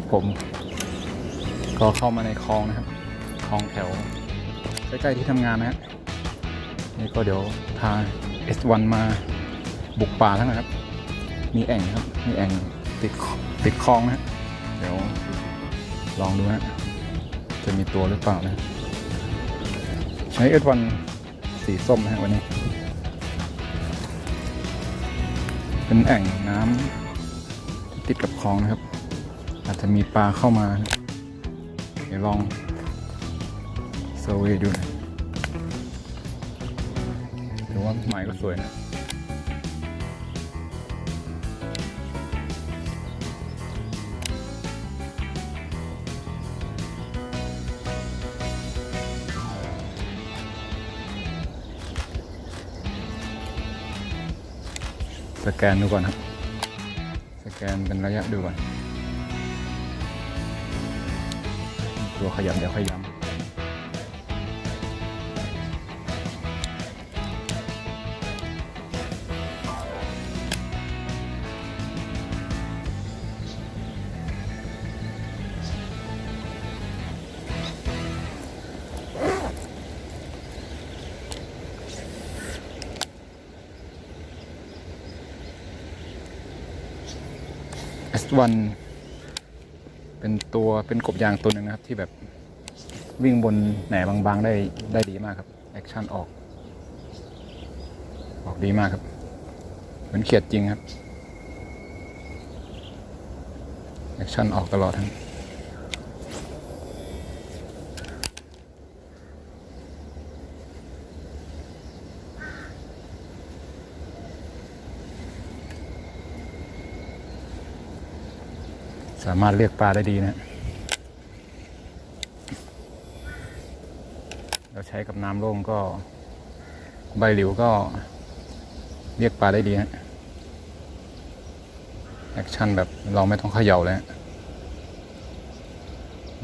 ครับผม ก็เข้ามาในคลองนะครับคลองแถว ใกล้ๆที่ทำงานนะฮะนี่ก็เดี๋ยวพา S1 มาบุกป่าทั้งนะครับ มีแอ่งครับ มีแอ่งติดติดคลองนะฮะเดี๋ยวลองดูนะจะมีตัวหรือเปล่านะ ใช้ S1 สีส้มนะฮะวันนี้ เป็นแอ่งน้ำที่ติดกับคลองนะครับ อาจจะมีปลาเข้ามา เดี๋ยวลองเซอร์เวย์ดูนะถือว่าหมายก็สวยนะสแกนดูก่อนครับ สแกนเป็นระยะดูก่อน ตัวขยับเดี๋ยวขยำ S1 เป็นตัว เป็นกบยางตัวหนึ่งนะครับที่แบบวิ่งบนแหนบางๆได้ได้ดีมากครับแอคชั่นออก ออกดีมากครับ เหมือนเขียดจริงครับแอคชั่นออกตลอดทั้งสามารถเรียกปลาได้ดีนะ เรา ใช้กับน้ำโล่งก็ ใบหลิวก็เรียกปลาได้ดีฮะแอคชั่นแบบเราไม่ต้องเขย่าแล้ว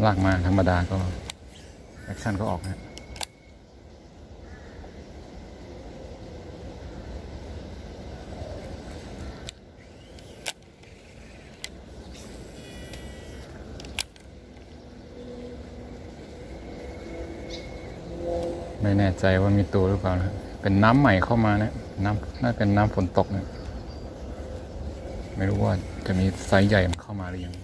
ลากมาธรรมดาก็แอคชั่นก็ออกนะ ไม่แน่ใจว่ามีตัวหรือเปล่านะเป็นน้ำใหม่เข้ามานะน้ำน่าเป็นน้ำฝนตกนะไม่รู้ว่าจะมีไซส์ใหญ่เข้ามาหรือยัง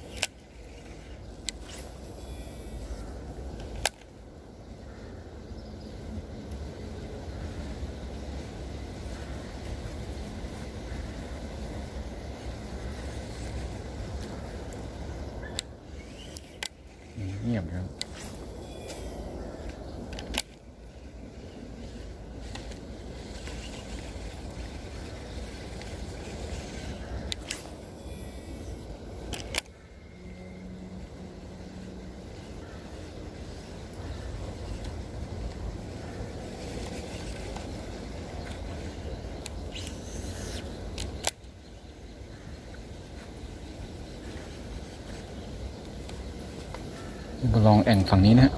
ลองแอ่งฝั่งนี้นะฮะ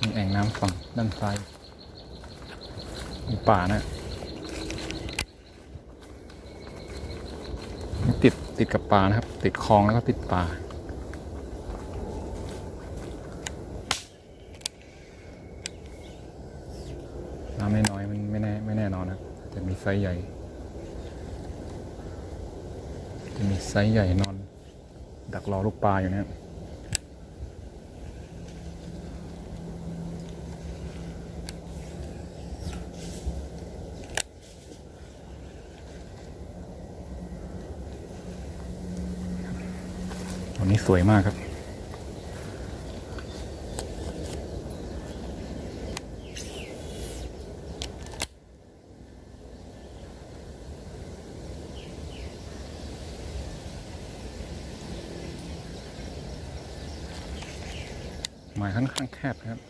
มีแอ่งน้ำฝั่งด้านซ้ายมีป่านะ ติดติดกับป่านะครับ ติดคลองแล้วก็ติดป่าน้ำไม่น้อยมันไม่แน่ไม่แน่นอนนะจะมีไซส์ใหญ่ จะมีไซส์ใหญ่นอน ดักรอลูกปลาอยู่นะครับวันนี้ สวยมากครับหมายค่อนข้างแคบครับ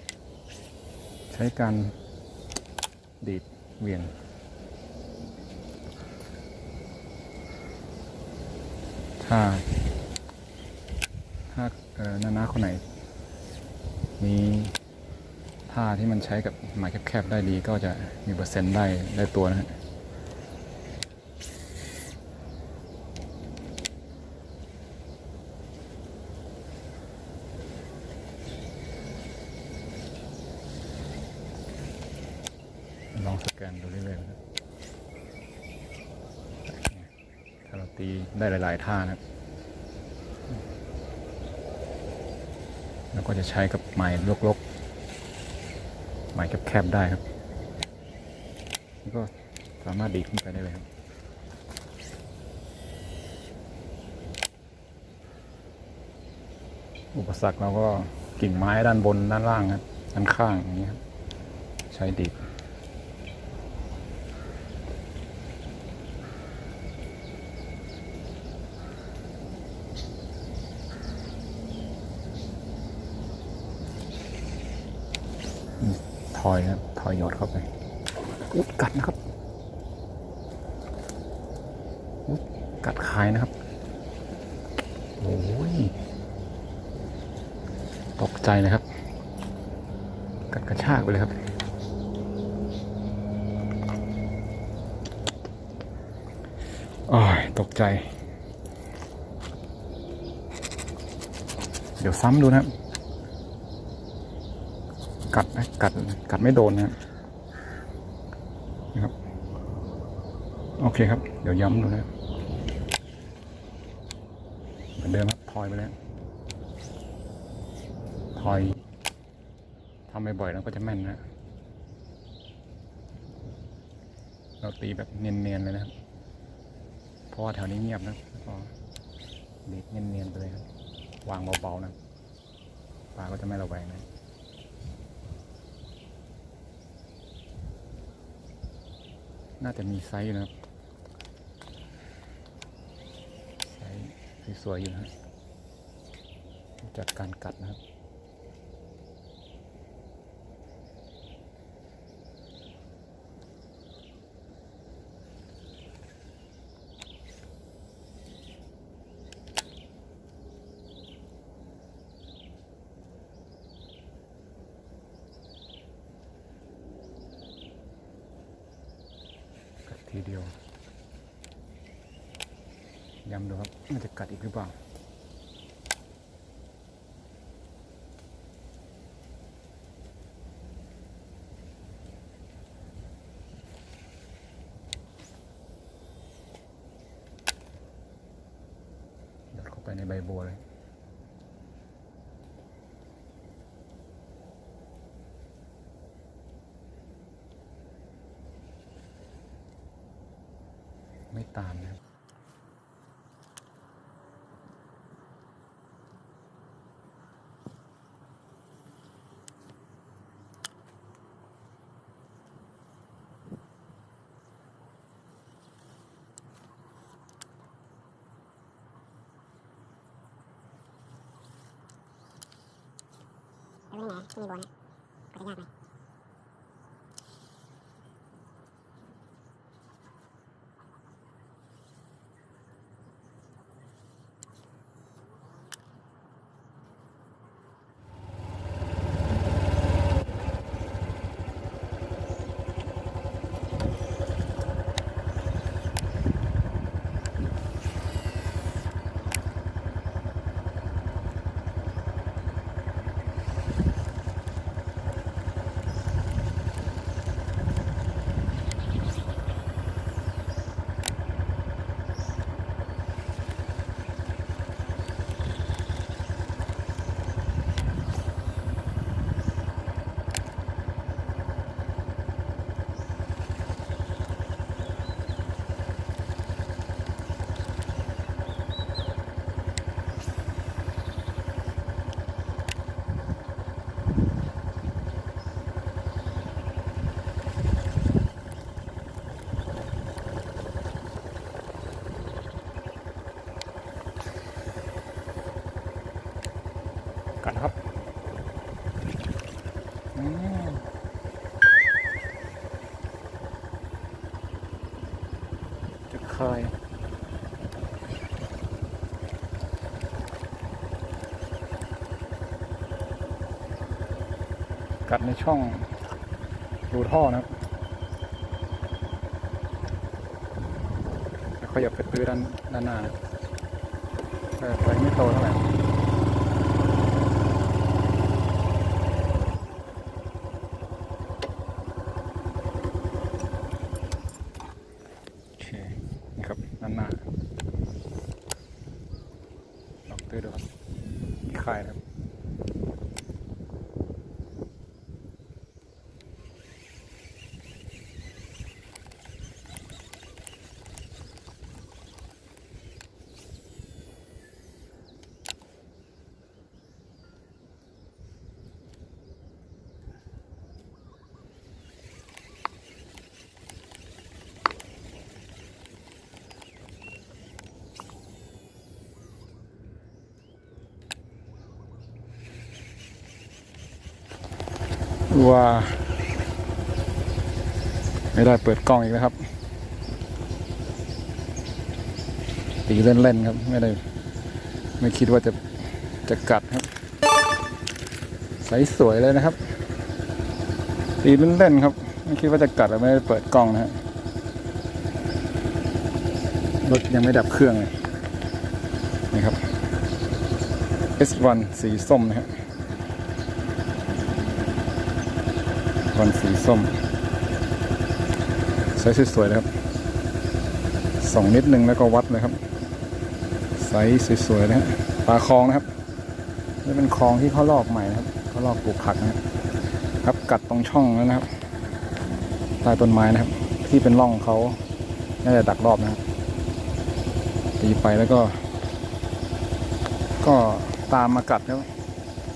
ใช้การดีดเวียงถ้า ถ้าหน้านคนไหน มีผ้าที่มันใช้กับหมายแคบๆได้ดีก็จะมีเปอร์เซ็นต์ได้ได้ตัวนะฮะลองสแกนดูเรื่อยๆนะถ้าเราตีได้หลาย ๆ ท่านะ แล้วก็จะใช้กับไม้ลกๆ ไม้แคบๆได้ครับก็สามารถดีดขึ้นไปได้เลยครับอุปสรรคเราก็กิ่งไม้ด้านบนด้านล่างครับด้านข้างอย่างนี้ครับ ใช้ดีด อยครับถอยหยดเข้าไปอุ๊ยกัดนะครับอุ๊ยกัดคายนะครับโอ้ยตกใจเลยครับ กัดกระชากไปเลยครับโอ้ยตกใจ เดี๋ยวซ้ำดูนะครับ กัดนะกัดกัดไม่โดนนะครับนะครับ โอเคครับ เดี๋ยวย้ำดูนะเหมือนเดิมครับทอยไปแล้วทอยทำบ่อยๆแล้วก็จะแม่นนะเราตีแบบเนียนๆเลยนะครับ เพราะว่าแถวนี้เงียบนะก็ดีดเนียนๆไปเลยครับ วางเบาๆนะปลาก็จะไม่ระแวงนะ น่าจะมีไซส์นะครับ ไซส์สวยๆอยู่นะครับจากการกัดนะครับ ทีเดียวย้ำดูครับมันจะกัดอีกหรือเปล่าหยดเข้าไปในใบบัวเลย ตามนะครับดูนี่นะที่มีบัวนะก็จะยากหน กัดครับอืมจะคายกัดในช่องรูท่อนะครับแล้วขยับไปตื้อด้านด้านหน้าแต่ไปไม่โตเท่าไหร่ องตื้อดูค ว่าไม่ได้เปิดกล้องอีกแล้วครับ ตีเล่นๆครับ ไม่ได้ ไม่คิดว่าจะจะกัดครับ ใสสวยเลยนะครับ ตีเล่นๆครับ ไม่คิดว่าจะกัดแล้วไม่ได้เปิดกล้องนะฮะรถยังไม่ดับเครื่องเลยนี่ครับ S1 สีส้มนะฮะวันสีส้มไซส์สวยๆเลยครับส่องนิดนึงแล้วก็วัดเลยครับไซส์สวยๆนะฮะปลาคลองนะครับนี่เป็นคลองที่เขาลอกใหม่นะครับเขาลอกปลูกผักนะครับครับกัดตรงช่องแล้วนะครับใต้ต้นไม้นะครับ ที่เป็นร่องเขาน่าจะดักรอบนะครับตีไปแล้วก็ ก็ตามมากัดแล้ว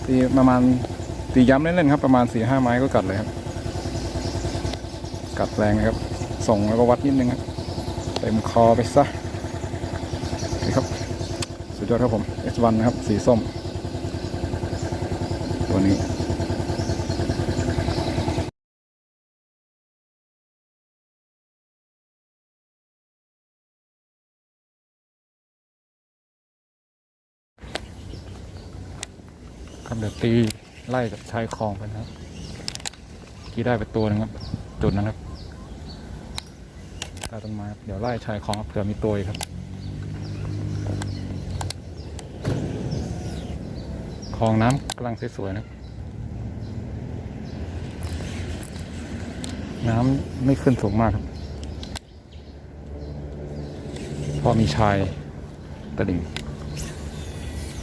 ตีประมาณตีย้ำเล่นๆครับ ประมาณสี่ห้าไม้ก็กัดเลยครับ กัดแรงนะครับ ส่งแล้วก็วัดนิดนึงครับเต็มคอไปซะนี่ครับ สุดยอดครับผม S1 นะครับ สีส้ม ตัวนี้ครับเดี๋ยวตีไล่กับชายคลองไปนะครับ กี่ได้ไปตัวหนึงครับ จุดนะครับใต้ต้นไม้เดี๋ยวไล่ชายคลองเผื่อมีตัวอีกครับคลองน้ำกำลังสวยๆนะน้ำไม่ขึ้นสูงมากครับ พอมีชายตะดิ่ง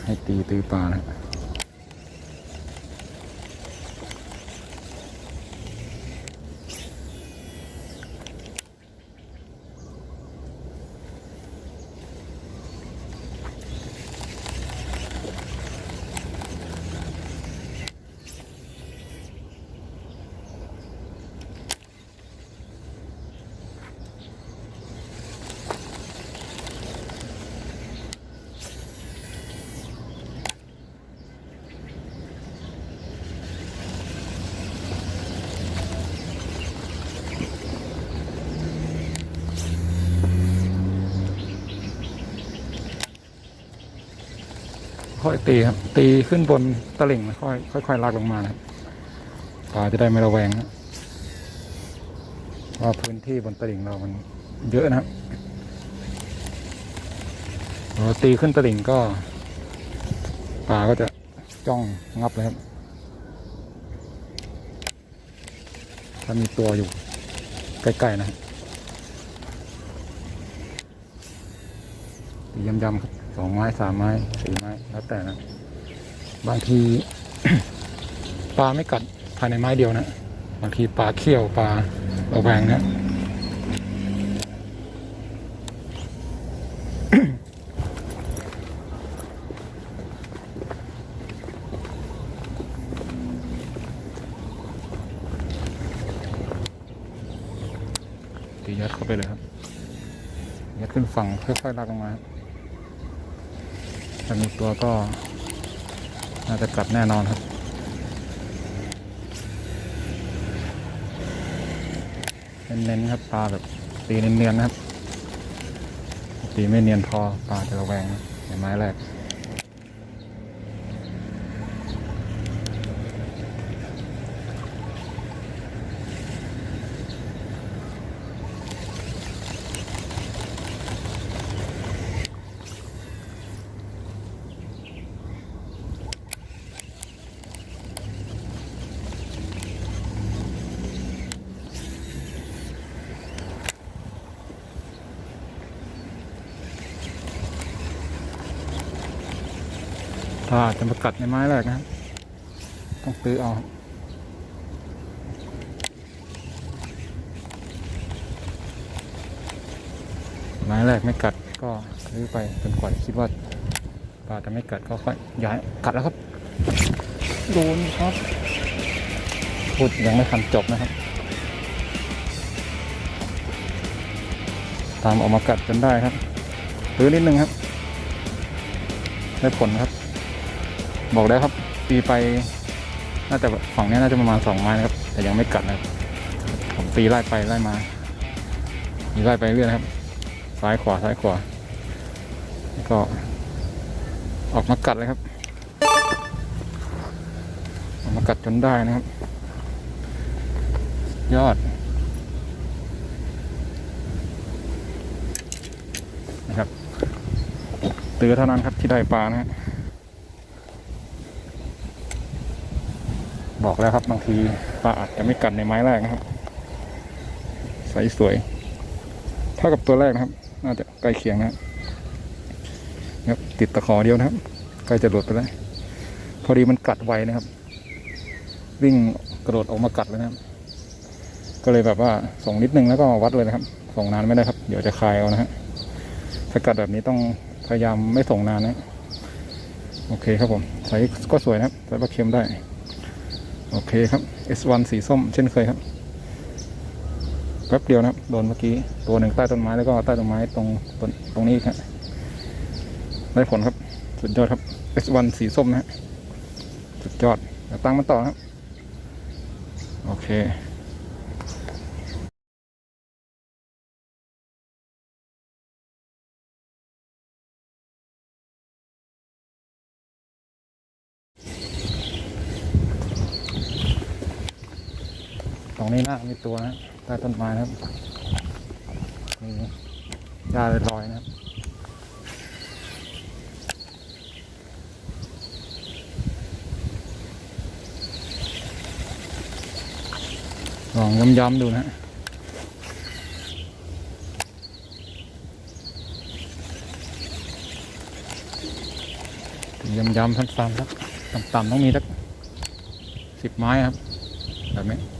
ให้ตีตือปลานะ อยตีครับ ตีขึ้นบนตะลิ่งแล้วค่อยค่อยลากลงมาครับปลาจะได้ไม่ระแวงนะว่าพื้นที่บนตะลิ่งเรามันเยอะนะครับเราตีขึ้นตะลิ่งก็ปลาก็จะจ้องงับเลยครับถ้ามีตัวอยู่ใกล้ๆนะครับตียำๆครับ สองไม้สามไม้สี่ไม้แล้วแต่นะ บางทีปลาไม่กัดภายในไม้เดียวนะ บางทีปลาเขี้ยวปลาระแวงนะตียัดเข้าไปเลยครับ ยัดขึ้นฝั่งค่อยๆลากลงมาครับ ถ้ามีตัวก็น่าจะกับแน่นอนครับเน้นๆครับปลาแบบตีเนียนๆนะครับ ตีไม่เนียนพอปลาจะระแวงเห็นไม้แรก ถ้าจะมากัดในไม้แรกนะต้องตื้อเอาไม้แรกไม่กัดก็ซื้อไปจนกว่าคิดว่าปลาจะไม่กัดก็ค่อยย้ายกัดแล้วครับ โดนครับพูดยังไม่ทันจบนะครับ ตามออกมากัดจนได้ครับตื้อนิดนึงครับ ได้ผลครับ บอกได้ครับตีไปน่าจะฝั่งนี้น่าจะประมาณสองไม้นะครับ แต่ยังไม่กัดนะครับผมตีไล่ไปไล่มามีไล่ไปเรื่อยนะครับ ซ้ายขวาซ้ายขวาแล้วก็ออกมากัดเลยครับออกมากัดจนได้นะครับ ยอดนะครับเตือเท่านั้นครับที่ได้ปลานะฮะ บอกแล้วครับบางทีปลาอาจจะไม่กัดในไม้แรกนะครับ ใสสวย เท่ากับตัวแรกนะครับ น่าจะใกล้เคียงนะครับครับติดตะขอเดียวนะครับใกล้จะหลุดไปแล้วพอดีมันกัดไวนะครับ วิ่งกระโดดออกมากัดเลยนะครับ ก็เลยแบบว่าส่งนิดนึงแล้วก็วัดเลยนะครับ ส่งนานไม่ได้ครับ เดี๋ยวจะคลายเอานะฮะถ้ากัดแบบนี้ต้องพยายามไม่ส่งนานนะโอเคครับผมใส่ก็สวยนะครับใส่ปลาเค็มได้ โอเคครับ S1 สีส้มเช่นเคยครับแป๊บเดียวนะครับโดนเมื่อกี้ตัวหนึ่งใต้ต้นไม้แล้วก็ใต้ต้นไม้ตรงตรงตรงนี้ครับได้ผลครับ สุดยอดครับ S1 สีส้มนะฮะสุดยอดตั้งมันต่อครับ โอเคามีตัวนะใต้ต้นไม้นะครับมีหญ้าลอยๆนะครับลองย้ำๆดูนะย้ำๆซ้ำๆครับต่ำๆต้องมีสักสิบไม้ครับแบบนี้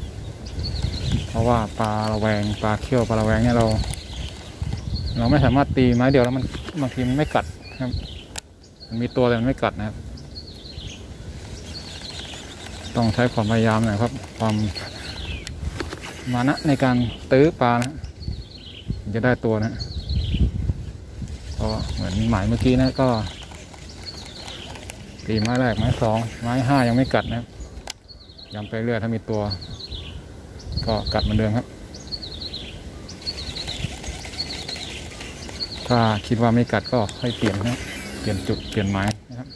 ราะว่าปลาระแวงปลาเขี้ยวปลาระแวงเนี่ยเรา เราไม่สามารถตีไม้เดียวแล้วมันบางทีมันไม่กัดครับ มันมีตัวแต่มันไม่กัดนะครับ ต้องใช้ความพยายามหน่อยครับ ความมานะในการตื้อปลานะจะได้ตัวนะก็เหมือนหมายเมื่อกี้นะก็ตีไม้แรกไม้สองไม้ห้ายังไม่กัดนะครับยำไปเรื่อยถ้ามีตัว ก็กัดเหมือนเดิมครับถ้าคิดว่าไม่กัดก็ค่อยเปลี่ยนนะครับเปลี่ยนจุดเปลี่ยนไม้นะครับ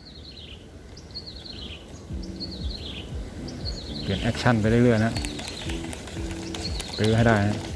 เปลี่ยนแอคชั่นไปเรื่อยๆนะตื้อให้ได้นะ